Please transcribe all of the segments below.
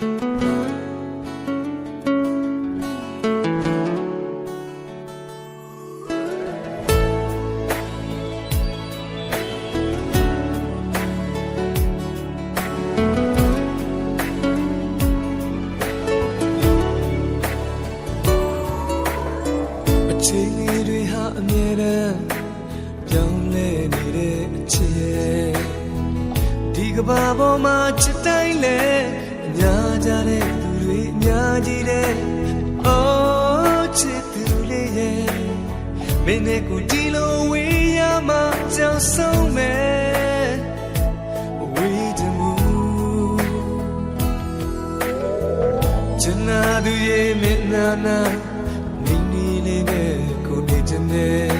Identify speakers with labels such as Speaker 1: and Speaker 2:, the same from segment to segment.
Speaker 1: ချိန်လေးတွေဟာအမြဲတမ်းပြောင်းလဲနေတဲ့အချိန်ဒီကဘာပေါ်မှာချစ်တိုင်းလဲ မင်းနဲ့ကိုဒီလိုဝေးရမှာကြောက်ဆုံးမယ်ဝေးတမှုချင်နာသူရဲ့မျက်နှာနာနေနေလေးနဲ့ကိုနေချင်တယ်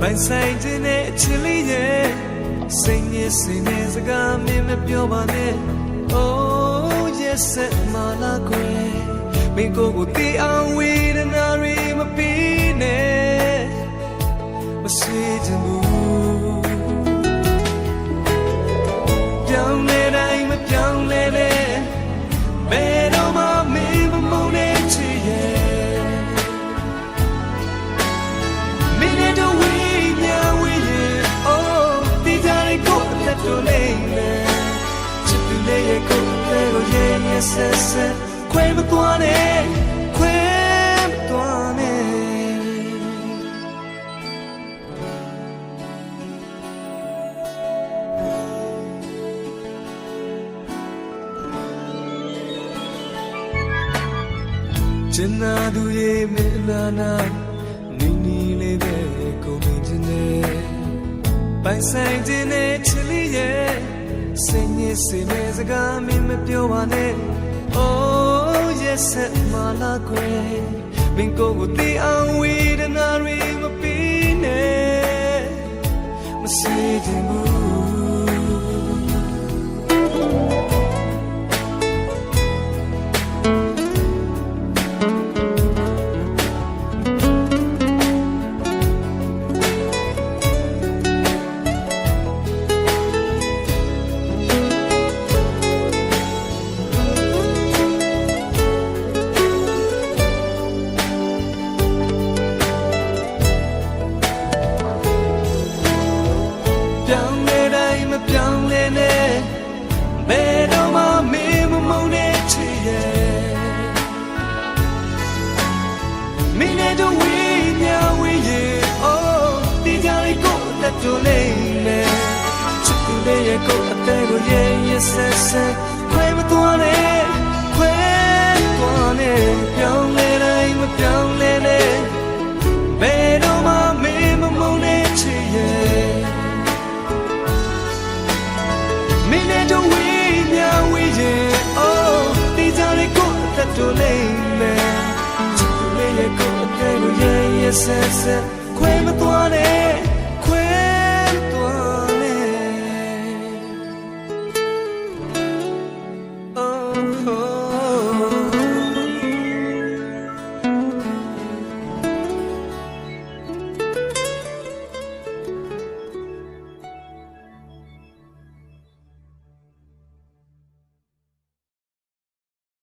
Speaker 1: ပိုင်ဆိုင်ခြင်းနဲ့အချစ်လေးရဲ့စိတ်နဲ့စိတ်နဲ့စကားမင်းမပြောပါနဲ့ Oh yes မလာခွေမင်းကိုယ်ကိုတီးအောင်ဝေဒနာတွေမပြီး go, yeah, yes, yes, yes. Quay but one, eh? Quay but one, eh? ကျင်နာသူရဲ့မင်းနာနာနီနီလေးပဲကိုမင်းချင်းနဲ့ပိုင်ဆိုင်ခြင်းနဲ့ချစ်လေးရဲ့ စိတ်ညစ်စေမဲ့စကားမင်းမပြောပါနဲ့ Oh yes မလာခွေမင်းကိုယ်ကိုတီးအောင်ဝေဒနာတွေမပြီးနဲ့မစေချင်ဘူး တော့ဝေးညာဝေးရဲ့အော်ဒီကြလေးကိုလက်တို့လေးနဲ့ချစ်သူလေးရဲ့ကိုအသေးကိုရဲ့ရဲ့ဆက်ဆက် စစ်စစ်ခွဲမသွားနဲ့ခွဲ